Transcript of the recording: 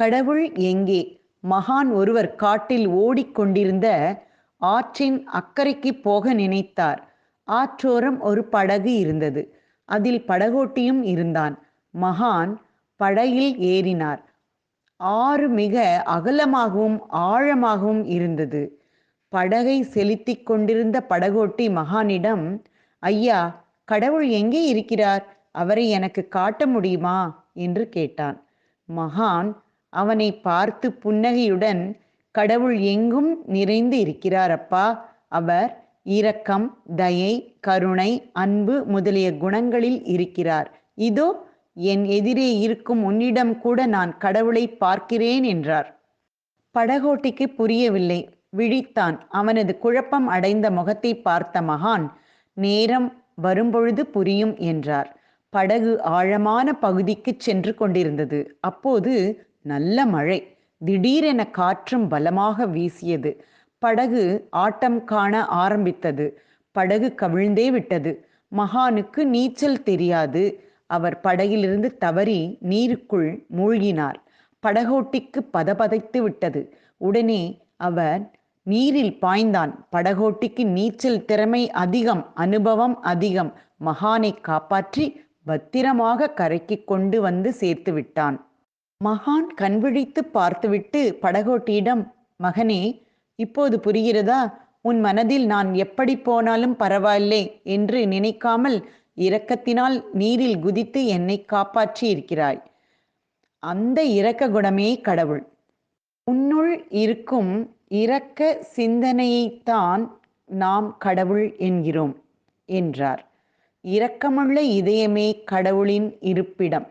கடவுள் எங்கே? மகான் ஒருவர் காட்டில் ஓடிக்கொண்டிருந்த ஆற்றின் அக்கறைக்கு போக நினைத்தார். ஆற்றோரம் ஒரு படகு இருந்தது. அதில் படகோட்டியும் இருந்தான். மகான் படகில் ஏறினார். ஆறு மிக அகலமாகவும் ஆழமாகவும் இருந்தது. படகை செலுத்திக் கொண்டிருந்த படகோட்டி மகானிடம் ஐயா கடவுள் எங்கே இருக்கிறார்? அவரை எனக்கு காட்ட முடியுமா? என்று கேட்டான். மகான் அவனை பார்த்து புன்னகையுடன் கடவுள் எங்கும் நிறைந்து இருக்கிறார் அப்பா. அவர் இரக்கம் தயை கருணை அன்பு முதலிய குணங்களில் இருக்கிறார். இதோ என் எதிரே இருக்கும் உன்னிடம் கூட நான் கடவுளை பார்க்கிறேன் என்றார். படகோட்டிக்கு புரியவில்லை. விழித்தான். அவனது குழப்பம் அடைந்த முகத்தை பார்த்த மகான் நேரம் வரும்பொழுது புரியும் என்றார். படகு ஆழமான பகுதிக்கு சென்று கொண்டிருந்தது. அப்போது நல்ல மழை. திடீரென காற்றும் பலமாக வீசியது. படகு ஆட்டம் காண ஆரம்பித்தது. படகு கவிழ்ந்தே விட்டது. மகானுக்கு நீச்சல் தெரியாது. அவர் படகிலிருந்து தவறி நீருக்குள் மூழ்கினார். படகோட்டிக்கு பதபதைத்து விட்டது. உடனே அவர் நீரில் பாய்ந்தான். படகோட்டிக்கு நீச்சல் திறமை அதிகம் அனுபவம் அதிகம். மகானை காப்பாற்றி பத்திரமாக கரைக்கு கொண்டு வந்து சேர்த்து விட்டான். மகான் கண்விழித்து பார்த்துவிட்டு படகோட்டியிடம் மகனே இப்போது புரிகிறதா? உன் மனதில் நான் எப்படி போனாலும் பரவாயில்லை என்று நினைக்காமல் இரக்கத்தினால் நீரில் குதித்து என்னை காப்பாற்றி இருக்கிறாய். அந்த இரக்க குணமே கடவுள். உன்னுள் இருக்கும் இரக்க சிந்தனையைத்தான் நாம் கடவுள் என்கிறோம் என்றார். இரக்கமுள்ள இதயமே கடவுளின் இருப்பிடம்.